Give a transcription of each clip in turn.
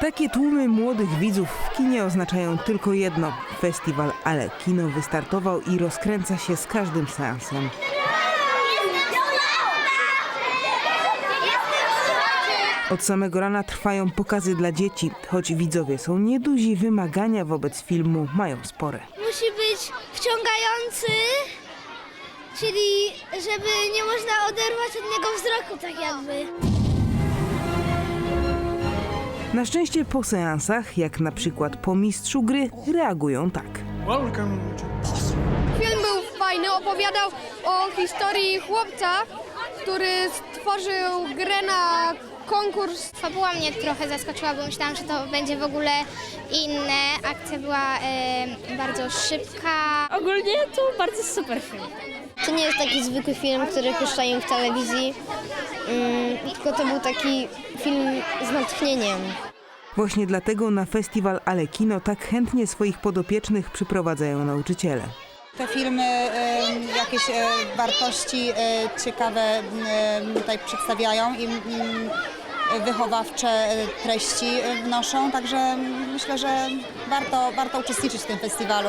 Takie tłumy młodych widzów w kinie oznaczają tylko jedno. Festiwal Ale Kino wystartował i rozkręca się z każdym seansem. Od samego rana trwają pokazy dla dzieci. Choć widzowie są nieduzi, wymagania wobec filmu mają spore. Musi być wciągający, czyli żeby nie można oderwać od niego wzroku, tak jakby. Na szczęście po seansach, jak na przykład po mistrzu gry, reagują tak. Welcome to Film był fajny, opowiadał o historii chłopca, który stworzył grę na konkurs. Fabuła mnie trochę zaskoczyła, bo myślałam, że to będzie w ogóle inne. Akcja była e, bardzo szybka. Ogólnie to bardzo super film. To nie jest taki zwykły film, który puszczają w telewizji, mm, tylko to był taki film z natchnieniem. Właśnie dlatego na festiwal Ale Kino tak chętnie swoich podopiecznych przyprowadzają nauczyciele. Te filmy jakieś e, wartości e, ciekawe tutaj przedstawiają i mm, wychowawcze e, treści wnoszą, także myślę, że warto, warto uczestniczyć w tym festiwalu.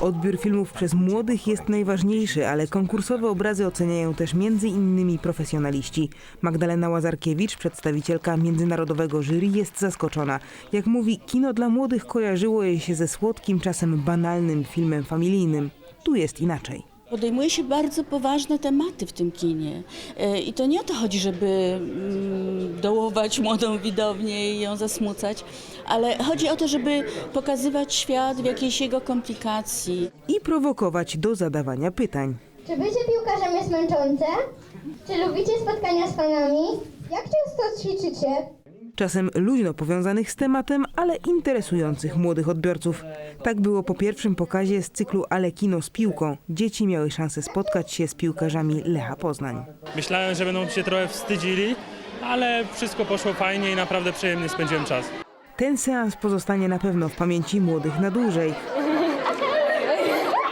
Odbiór filmów przez młodych jest najważniejszy, ale konkursowe obrazy oceniają też między innymi profesjonaliści. Magdalena Łazarkiewicz, przedstawicielka międzynarodowego jury, jest zaskoczona. Jak mówi, kino dla młodych kojarzyło jej się ze słodkim, czasem banalnym filmem familijnym. Tu jest inaczej. Podejmuje się bardzo poważne tematy w tym kinie. E, I to nie o to chodzi, żeby mm, dołować młodą widownię i ją zasmucać, ale chodzi o to, żeby pokazywać świat w jakiejś jego komplikacji. I prowokować do zadawania pytań. Czy bycie piłkarzem jest męczące? Czy lubicie spotkania z fanami? Jak często ćwiczycie? Czasem luźno powiązanych z tematem, ale interesujących młodych odbiorców. Tak było po pierwszym pokazie z cyklu Ale Kino z piłką. Dzieci miały szansę spotkać się z piłkarzami Lecha Poznań. Myślałem, że będą się trochę wstydzili, ale wszystko poszło fajnie i naprawdę przyjemnie spędziłem czas. Ten seans pozostanie na pewno w pamięci młodych na dłużej.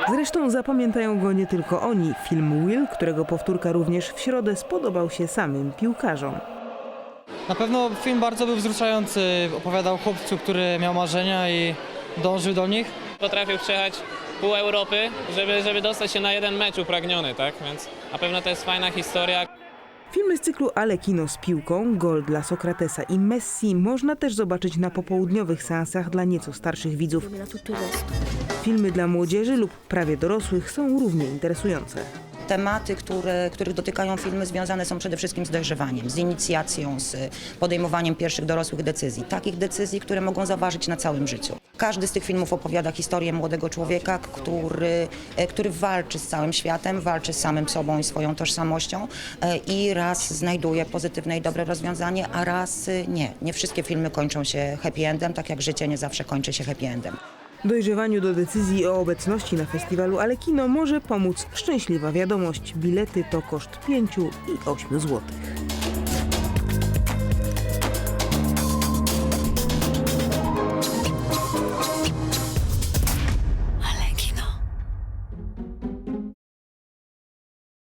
Zresztą zapamiętają go nie tylko oni. Film Will, którego powtórka również w środę spodobał się samym piłkarzom. Na pewno film bardzo był wzruszający. Opowiadał chłopcu, który miał marzenia i dążył do nich. potrafił przejechać pół Europy, żeby, żeby dostać się na jeden mecz upragniony, tak? Więc na pewno to jest fajna historia. Filmy z cyklu Ale Kino z piłką, Gol dla Sokratesa i Messi można też zobaczyć na popołudniowych seansach dla nieco starszych widzów. Filmy dla młodzieży lub prawie dorosłych są równie interesujące. Tematy, które, których dotykają filmy, związane są przede wszystkim z dojrzewaniem, z inicjacją, z podejmowaniem pierwszych dorosłych decyzji. Takich decyzji, które mogą zaważyć na całym życiu. Każdy z tych filmów opowiada historię młodego człowieka, który, e, który walczy z całym światem, walczy z samym sobą i swoją tożsamością e, i raz znajduje pozytywne i dobre rozwiązanie, a raz e, nie. Nie wszystkie filmy kończą się happy endem, tak jak życie nie zawsze kończy się happy endem. Dojrzewaniu do decyzji o obecności na festiwalu Ale Kino może pomóc szczęśliwa wiadomość. Bilety to koszt 5 i 8 złotych.